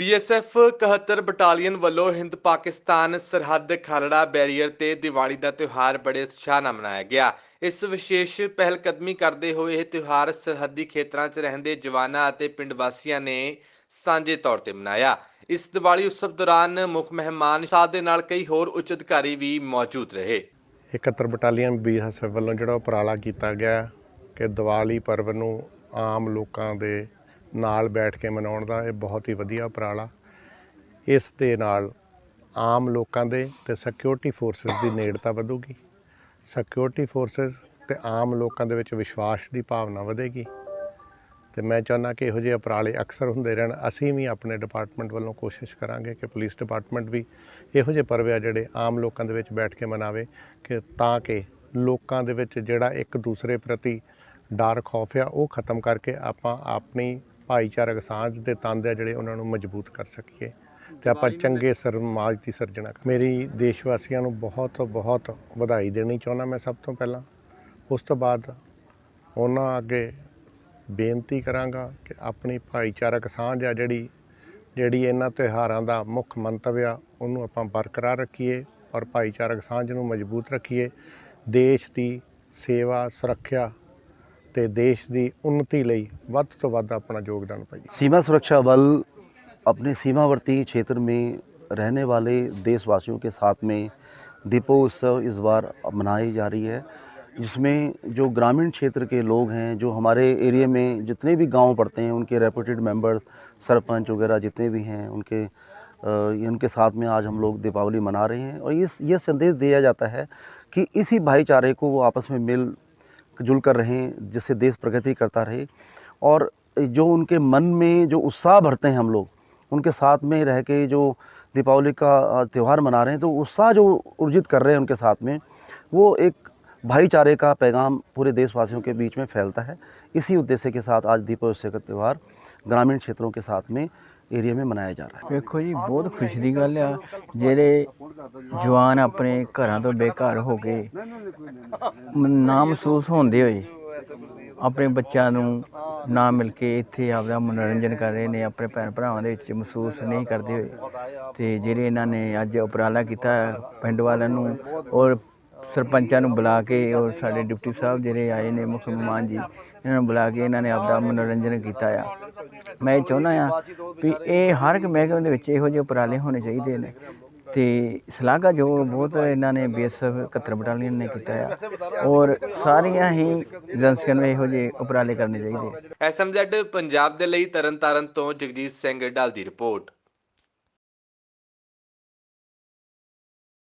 BSF 71 battalion ਵੱਲੋਂ ਹਿੰਦ ਪਾਕਿਸਤਾਨ ਸਰਹੱਦ ਖਰੜਾ ਬੈਰੀਅਰ ਤੇ ਦੀਵਾਲੀ ਦਾ ਤਿਉਹਾਰ ਬੜੇ ਉਤਸ਼ਾਹ ਨਾਲ ਮਨਾਇਆ ਗਿਆ। ਇਸ ਵਿਸ਼ੇਸ਼ ਪਹਿਲਕਦਮੀ ਕਰਦੇ ਹੋਏ ਇਹ ਤਿਉਹਾਰ ਸਰਹੱਦੀ ਖੇਤਰਾਂ 'ਚ ਰਹਿੰਦੇ ਜਵਾਨਾਂ ਅਤੇ ਪਿੰਡ ਵਾਸੀਆਂ ਨੇ ਸਾਂਝੇ ਤੌਰ ਤੇ ਮਨਾਇਆ। ਇਸ ਦੀਵਾਲੀ ਉਤਸਵ ਦੌਰਾਨ ਮੁੱਖ ਮਹਿਮਾਨ ਸਾਥ ਦੇ ਨਾਲ ਕਈ ਹੋਰ ਉੱਚ ਅਧਿਕਾਰੀ ਵੀ ਮੌਜੂਦ ਰਹੇ। 71 ਬਟਾਲੀਅਨ ਬੀਐਸਐਫ ਵੱਲੋਂ ਜਿਹੜਾ ਉਪਰਾਲਾ ਕੀਤਾ ਗਿਆ ਕਿ ਦੀਵਾਲੀ ਪਰਵ ਨੂੰ ਆਮ ਲੋਕਾਂ ਦੇ ਨਾਲ ਬੈਠ ਕੇ ਮਨਾਉਣ ਦਾ ਇਹ ਬਹੁਤ ਹੀ ਵਧੀਆ ਉਪਰਾਲਾ। ਇਸ ਦੇ ਨਾਲ ਆਮ ਲੋਕਾਂ ਦੇ ਤੇ ਸਿਕਿਉਰਿਟੀ ਫੋਰਸਸ ਦੀ ਨੇੜਤਾ ਵਧੂਗੀ। ਸਿਕਿਉਰਿਟੀ ਫੋਰਸਸ ਤੇ ਆਮ ਲੋਕਾਂ ਦੇ ਵਿੱਚ ਵਿਸ਼ਵਾਸ ਦੀ ਭਾਵਨਾ ਵਧੇਗੀ। ਤੇ ਮੈਂ ਚਾਹੁੰਦਾ ਕਿ ਇਹੋ ਜਿਹੇ ਉਪਰਾਲੇ ਅਕਸਰ ਹੁੰਦੇ ਰਹਿਣ। ਅਸੀਂ ਵੀ ਆਪਣੇ ਡਿਪਾਰਟਮੈਂਟ ਵੱਲੋਂ ਕੋਸ਼ਿਸ਼ ਕਰਾਂਗੇ ਕਿ ਪੁਲਿਸ ਡਿਪਾਰਟਮੈਂਟ ਵੀ ਇਹੋ ਜਿਹੇ ਪਰਵੇ ਆ ਜਿਹੜੇ ਆਮ ਲੋਕਾਂ ਦੇ ਵਿੱਚ ਬੈਠ ਕੇ ਮਨਾਵੇ ਕਿ ਤਾਂ ਕਿ ਲੋਕਾਂ ਦੇ ਵਿੱਚ ਜਿਹੜਾ ਇੱਕ ਦੂਸਰੇ ਪ੍ਰਤੀ ਡਰ, ਖੌਫ ਆ, ਉਹ ਖਤਮ ਕਰਕੇ ਆਪਾਂ ਆਪਣੀ ਭਾਈਚਾਰਕ ਸਾਂਝ ਦੇ ਤੰਦ ਆ ਜਿਹੜੇ ਉਹਨਾਂ ਨੂੰ ਮਜ਼ਬੂਤ ਕਰ ਸਕੀਏ ਤੇ ਆਪਾਂ ਚੰਗੇ ਸਮਾਜ ਦੀ ਸਿਰਜਣਾ ਮੇਰੀ ਦੇਸ਼ ਵਾਸੀਆਂ ਨੂੰ ਬਹੁਤ ਬਹੁਤ ਵਧਾਈ ਦੇਣੀ ਚਾਹੁੰਦਾ ਮੈਂ ਸਭ ਤੋਂ ਪਹਿਲਾਂ। ਉਸ ਤੋਂ ਬਾਅਦ ਉਹਨਾਂ ਅੱਗੇ ਬੇਨਤੀ ਕਰਾਂਗਾ ਕਿ ਆਪਣੀ ਭਾਈਚਾਰਕ ਸਾਂਝ ਆ ਜਿਹੜੀ ਜਿਹੜੀ ਇਹਨਾਂ ਤਿਉਹਾਰਾਂ ਦਾ ਮੁੱਖ ਮੰਤਵ ਆ ਉਹਨੂੰ ਆਪਾਂ ਬਰਕਰਾਰ ਰੱਖੀਏ ਔਰ ਭਾਈਚਾਰਕ ਸਾਂਝ ਨੂੰ ਮਜ਼ਬੂਤ ਰੱਖੀਏ। ਦੇਸ਼ ਦੀ ਸੇਵਾ ਸੁਰੱਖਿਆ तो देश की उन्नति ਲਈ तो ਤੋਂ योगदान ਆਪਣਾ सीमा सुरक्षा बल अपने सीमावर्ती क्षेत्र में रहने वाले देशवासियों के साथ में दीपोत्सव इस बार मनाई जा रही है जिसमें जो ग्रामीण क्षेत्र के लोग हैं जो हमारे एरिया में जितने भी गाँव पड़ते हैं उनके रेपूटेड मेंबर्स सरपंच वगैरह जितने भी हैं उनके उनके साथ में आज हम लोग दीपावली मना रहे हैं और ये ये संदेश दिया जाता है कि इसी भाईचारे को वो आपस में मिल जुल कर रहें, जिससे देश प्रगति करता रहे। और जो उनके मन में जो उत्साह भरते हैं हम लोग, उनके साथ में रह के जो दीपावली का त्यौहार मना रहे हैं तो उत्साह जो उर्जित कर रहे हैं उनके साथ में, वो एक भाईचारे का पैगाम पूरे देशवासियों के बीच में फैलता है। इसी उद्देश्य के साथ आज दीपोत्सव का त्यौहार ग्रामीण क्षेत्रों के साथ में एरिया में मनाया जा रहा है ਵੇਖੋ ਜੀ ਬਹੁਤ ਖੁਸ਼ੀ ਦੀ ਗੱਲ ਆ ਜਿਹੜੇ ਜਵਾਨ ਆਪਣੇ ਘਰਾਂ ਤੋਂ ਬੇਘਰ ਹੋ ਕੇ ਮ- ਨਾ ਮਹਿਸੂਸ ਹੁੰਦੇ ਹੋਏ ਆਪਣੇ ਬੱਚਿਆਂ ਨੂੰ ਨਾ ਮਿਲ ਕੇ ਇੱਥੇ ਆਪਦਾ ਮਨੋਰੰਜਨ ਕਰ ਰਹੇ ਨੇ ਆਪਣੇ ਭੈਣ ਭਰਾਵਾਂ ਦੇ ਵਿੱਚ ਮਹਿਸੂਸ ਨਹੀਂ ਕਰਦੇ ਹੋਏ ਤੇ ਜਿਹੜੇ ਇਹਨਾਂ ਨੇ ਅੱਜ ਉਪਰਾਲਾ ਕੀਤਾ ਪਿੰਡ ਵਾਲਿਆਂ ਨੂੰ ਔਰ ਸਰਪੰਚਾਂ ਨੂੰ ਬੁਲਾ ਕੇ ਔਰ ਸਾਡੇ ਡਿਪਟੀ ਸਾਹਿਬ ਜਿਹੜੇ ਆਏ ਨੇ ਮੁੱਖ ਮਹਿਮਾਨ ਜੀ, ਇਹਨਾਂ ਨੂੰ ਬੁਲਾ ਕੇ ਇਹਨਾਂ ਨੇ ਆਪਦਾ ਮਨੋਰੰਜਨ ਕੀਤਾ ਆ। ਮੈਂ ਇਹ ਚਾਹੁੰਦਾ ਆ ਵੀ ਇਹ ਹਰ ਇੱਕ ਮਹਿਕਮੇ ਦੇ ਵਿੱਚ ਇਹੋ ਜਿਹੇ ਉਪਰਾਲੇ ਹੋਣੇ ਚਾਹੀਦੇ ਨੇ ਤੇ ਸ਼ਲਾਘਾ ਜੋ ਬਹੁਤ ਇਹਨਾਂ ਨੇ ਬੀਐਸਐਫ 71 ਬਟਾਲੀਅਨ ਨੇ ਕੀਤਾ ਆ ਔਰ ਸਾਰੀਆਂ ਹੀ ਏਜੰਸੀਆਂ ਨੂੰ ਇਹੋ ਜਿਹੇ ਉਪਰਾਲੇ ਕਰਨੇ ਚਾਹੀਦੇ ਆ। ਐਸਐਮਜ਼ੈਡ ਪੰਜਾਬ ਦੇ ਲਈ ਤਰਨਤਾਰਨ ਤੋਂ ਜਗਜੀਤ ਸਿੰਘ ਡਾਲ ਦੀ ਰਿਪੋਰਟ।